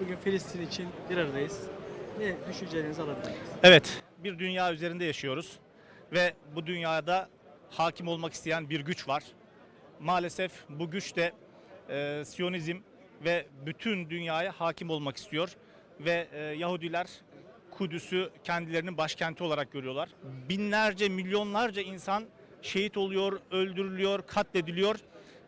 Bugün Filistin için bir aradayız. Ne düşüncelerinizi alabilir miyiz? Evet, bir dünya üzerinde yaşıyoruz ve bu dünyada hakim olmak isteyen bir güç var. Maalesef bu güç de e, Siyonizm ve bütün dünyaya hakim olmak istiyor ve e, Yahudiler Kudüs'ü kendilerinin başkenti olarak görüyorlar. Binlerce, milyonlarca insan şehit oluyor, öldürülüyor, katlediliyor.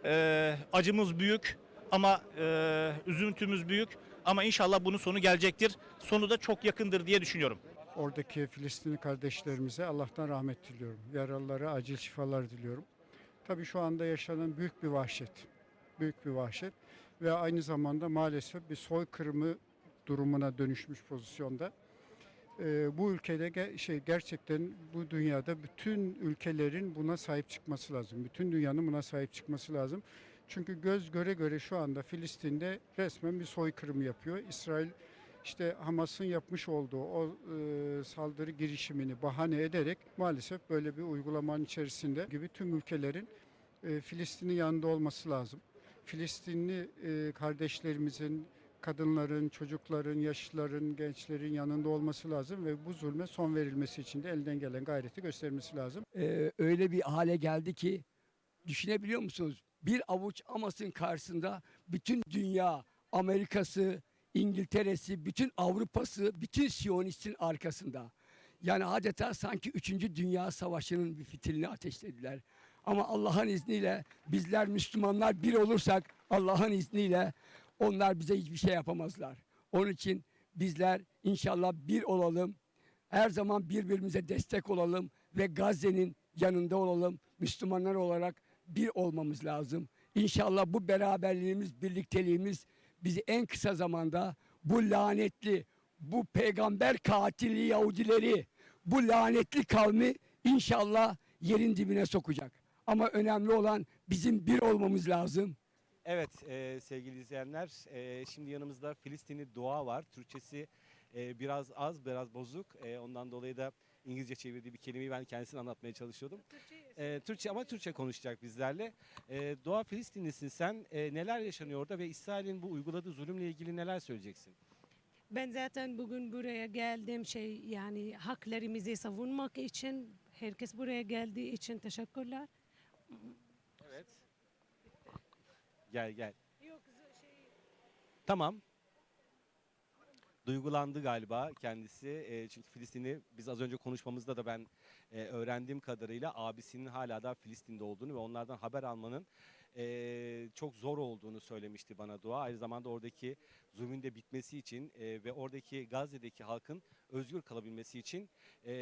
E, acımız büyük ama e, üzüntümüz büyük ama inşallah bunun sonu gelecektir. Sonu da çok yakındır diye düşünüyorum. Oradaki Filistinli kardeşlerimize Allah'tan rahmet diliyorum. Yaralılara acil şifalar diliyorum. Tabii şu anda yaşanan büyük bir vahşet. Büyük bir vahşet ve aynı zamanda maalesef bir soykırımı durumuna dönüşmüş pozisyonda. Ee, bu ülkede ge- şey gerçekten bu dünyada bütün ülkelerin buna sahip çıkması lazım. Bütün dünyanın buna sahip çıkması lazım. Çünkü göz göre göre şu anda Filistin'de resmen bir soykırım yapıyor. İsrail işte Hamas'ın yapmış olduğu o e, saldırı girişimini bahane ederek maalesef böyle bir uygulamanın içerisinde gibi tüm ülkelerin e, Filistin'in yanında olması lazım. Filistinli e, kardeşlerimizin, kadınların, çocukların, yaşlıların, gençlerin yanında olması lazım ve bu zulme son verilmesi için de elden gelen gayreti göstermesi lazım. Ee, öyle bir hale geldi ki düşünebiliyor musunuz? Bir avuç Amas'ın karşısında bütün dünya, Amerika'sı, İngiltere'si, bütün Avrupa'sı, bütün Siyonist'in arkasında. Yani adeta sanki 3. Dünya Savaşı'nın bir fitilini ateşlediler. Ama Allah'ın izniyle bizler Müslümanlar bir olursak Allah'ın izniyle onlar bize hiçbir şey yapamazlar. Onun için bizler inşallah bir olalım. Her zaman birbirimize destek olalım ve Gazze'nin yanında olalım. Müslümanlar olarak bir olmamız lazım. İnşallah bu beraberliğimiz, birlikteliğimiz bizi en kısa zamanda bu lanetli, bu peygamber katili Yahudileri, bu lanetli kavmi inşallah yerin dibine sokacak. Ama önemli olan bizim bir olmamız lazım. Evet e, sevgili izleyenler e, şimdi yanımızda Filistinli dua var. Türkçesi e, biraz az biraz bozuk. E, ondan dolayı da İngilizce çevirdiği bir kelimeyi ben kendisine anlatmaya çalışıyordum. E, Türkçe ama Türkçe konuşacak bizlerle. E, dua Filistinlisin sen. E, neler yaşanıyor orada ve İsrail'in bu uyguladığı zulümle ilgili neler söyleyeceksin? Ben zaten bugün buraya geldim şey yani haklarımızı savunmak için herkes buraya geldiği için teşekkürler. Evet. Gel gel. Tamam. Duygulandı galiba kendisi. E, çünkü Filistin'i biz az önce konuşmamızda da ben e, öğrendiğim kadarıyla abisinin hala da Filistin'de olduğunu ve onlardan haber almanın e, çok zor olduğunu söylemişti bana Dua. Aynı zamanda oradaki zulmün de bitmesi için e, ve oradaki Gazze'deki halkın özgür kalabilmesi için e,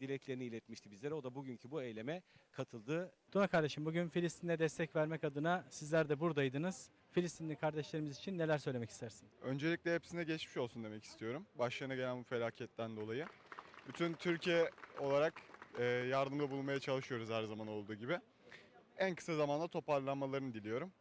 dileklerini iletmişti bizlere. O da bugünkü bu eyleme katıldı. Tuna kardeşim bugün Filistin'e destek vermek adına sizler de buradaydınız. Filistinli kardeşlerimiz için neler söylemek istersin? Öncelikle hepsine geçmiş olsun demek istiyorum. Başlarına gelen bu felaketten dolayı. Bütün Türkiye olarak e, yardımda bulunmaya çalışıyoruz her zaman olduğu gibi. En kısa zamanda toparlanmalarını diliyorum.